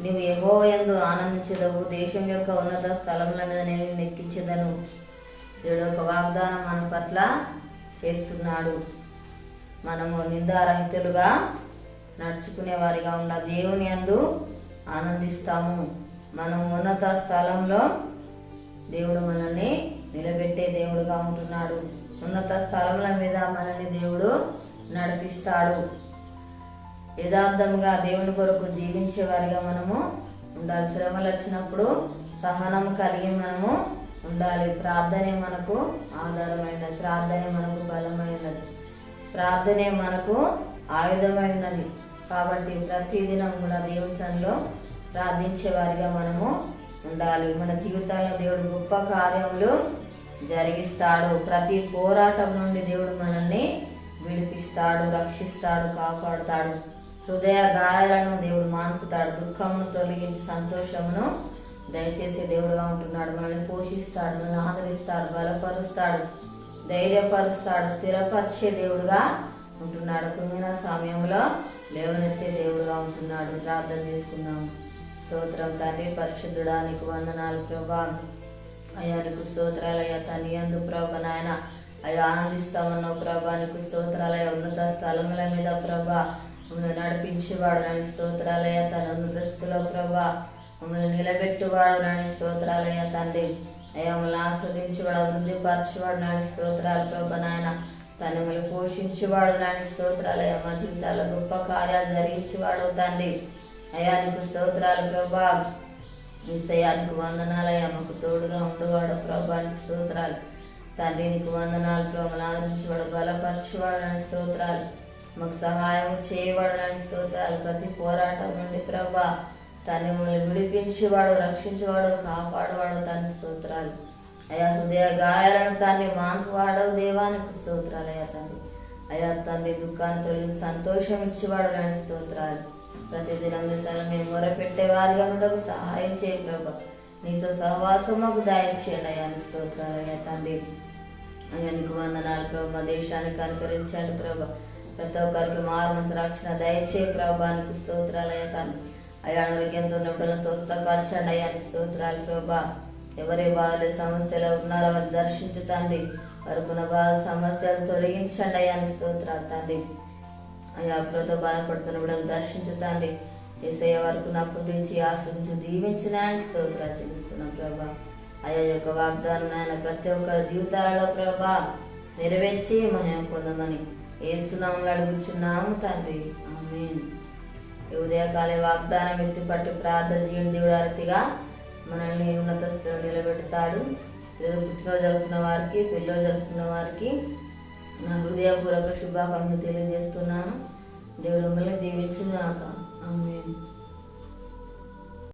నీవు ఎగో ఎందు ఆనందించదవు దేశం యొక్క ఉన్నత స్థలముల మీద నేను నిన్ను దేవుడు ఒక వాగ్దానం మన పట్ల చేస్తున్నాడు. మనము నిందారహితులుగా నడుచుకునే వారిగా ఉన్న దేవుని యందు ఆనందిస్తాము. మనం ఉన్నత స్థలంలో దేవుడు మనల్ని నిలబెట్టే దేవుడుగా ఉంటున్నాడు. ఉన్నత స్థలముల మీద మనల్ని దేవుడు నడిపిస్తాడు. యథార్థంగా దేవుని కొరకు జీవించే వారిగా మనము ఉండాలి. శ్రమలు వచ్చినప్పుడు సహనం కలిగి మనము ఉండాలి. ప్రార్థనే మనకు ఆధారమైనది. ప్రార్థనే మనకు బలమైనది. ప్రార్థనే మనకు ఆయుధమైనది. కాబట్టి ప్రతిదినం కూడా దేవుని సన్నిలో ప్రార్థించే వారిగా మనము ఉండాలి. మన జీవితాల్లో దేవుడు గొప్ప కార్యములు జరిగిస్తాడు. ప్రతి పోరాటం నుండి దేవుడు మనల్ని విడిపిస్తాడు రక్షిస్తాడు కాపాడుతాడు. హృదయ గాయాలను దేవుడు మాన్పుతాడు దుఃఖమును తొలగించి సంతోషమును దయచేసి దేవుడుగా ఉంటున్నాడు. మనల్ని పోషిస్తాడు మనల్ని ఆదరిస్తాడు బలపరుస్తాడు ధైర్యపరుస్తాడు స్థిరపరిచే దేవుడుగా ఉంటున్నాడు. కుంగిన సమయంలో లేవనెత్తే దేవుడుగా ఉంటున్నాడు. ప్రార్థన చేసుకుందాం. స్తోత్రం తండ్రి పరిశుద్ధుడా నీకు వందనాలు ప్రభా. అయ్యా నీకు స్తోత్రాలయ్యా తని అందు ప్రభా నాయన. అయ్యా ఆనందిస్తామన్నావు ప్రభా. నీకు స్తోత్రాలయ ఉన్నత స్థలముల మీద ప్రభా. మమ్మల్ని నడిపించేవాడు నాని స్తోత్రాలయ తన ఉన్నత ప్రభా. మమ్మల్ని నిలబెట్టువాడు నాని స్తోత్రాలయ తండ్రి. అయ్యా మమ్మల్ని ఆస్వాదించేవాడు అభివృద్ధి పరచేవాడు నాని స్తోత్రాలు ప్రభా నాయన. తను మిమ్మల్ని పోషించేవాడు నాని స్తోత్రాలయ మా జీవితాల్లో గొప్ప కార్యాలు ధరించేవాడు తండ్రి. అయ్యా నీకు స్తోత్రాలు ప్రభా. ఈసయానికి వందనాలయ్యా. మాకు తోడుగా ఉండేవాడు ప్రభా నీకు స్తోత్రాలు. తండ్రి నీకు వందనాలు ప్రభావం ఆదరించేవాడు బలపరచేవాడు నాని స్తోత్రాలు. మాకు సహాయం చేయబడడానికి స్తోత్రాలు. ప్రతి పోరాటం నుండి ప్రభా తను మిమ్మల్ని విడిపించేవాడు రక్షించేవాడు కాపాడేవాడు తన స్తోత్రాలు. అయ్యా హృదయ గాయాలను తండ్రి మాన్పువాడవు దేవానికి స్తోత్రాలు అయ్యా తండ్రి అయ్యా తండ్రి దుఃఖాన్ని తొలగి సంతోషం ఇచ్చేవాడు లాంటి స్తోత్రాలు. ప్రతిదినం దిశాలు మేము మొరపెట్టే వారిగా ఉండకు సహాయం చేయ ప్రభా. నీతో సహవాసం మాకు దాయించేయండి అయ్యా స్తోత్రాలు అయ్యా తండ్రి అయ్యా నీకు వందనాలు ప్రభా దేశానికి అనుకరించాడు ప్రభా. ప్రతి ఒక్కరికి మారు రక్షణ దయచే ప్రభానికి నీకు స్తోత్రాలు అయ్యా తండ్రి. అయ్యా ఆరోగ్యంతో ఉన్నప్పుడు స్వస్థపరచండి అయ్యానికి స్తోత్రాలు ప్రభా. ఎవరి బాధలు సమస్యలు ఉన్నారో వారు దర్శించు తండ్రి. వరకున్న బాధ సమస్యలు తొలగించండి అయ్యానికి స్తోత్రాలు తండ్రి. అయ్యా అప్పులతో బాధపడుతున్న బిడ్డలు దర్శించు తండ్రి. ఏసయ్య వరకు నప్పు తెచ్చి ఆశ్రయించు దీవించిన స్తోత్రాలు చెల్లిస్తున్నాం ప్రభా. అయ్యా యొక్క వాగ్దానం ఆయన ప్రతి ఒక్కరి జీవితాలలో ప్రభా నెరవేర్చి మహిమ పొందమని ఏస్తున్నాములు అడుగుచున్నాము తండ్రి. ఉదయకాలే వాగ్దానం ఎత్తి పట్టి ప్రార్థన చేయండి దేవుడు అరతిగా మనల్ని ఉన్నత స్థితిలో నిలబెడతాడు. లేదా పుట్టినరోజు జరుపుకున్న వారికి పెళ్ళిలో జరుపుకున్న వారికి నా హృదయపూర్వక శుభాకాంక్షలు తెలియజేస్తున్నాను. దేవుడు మిమ్మల్ని దీవించుగాక ఆమేన్.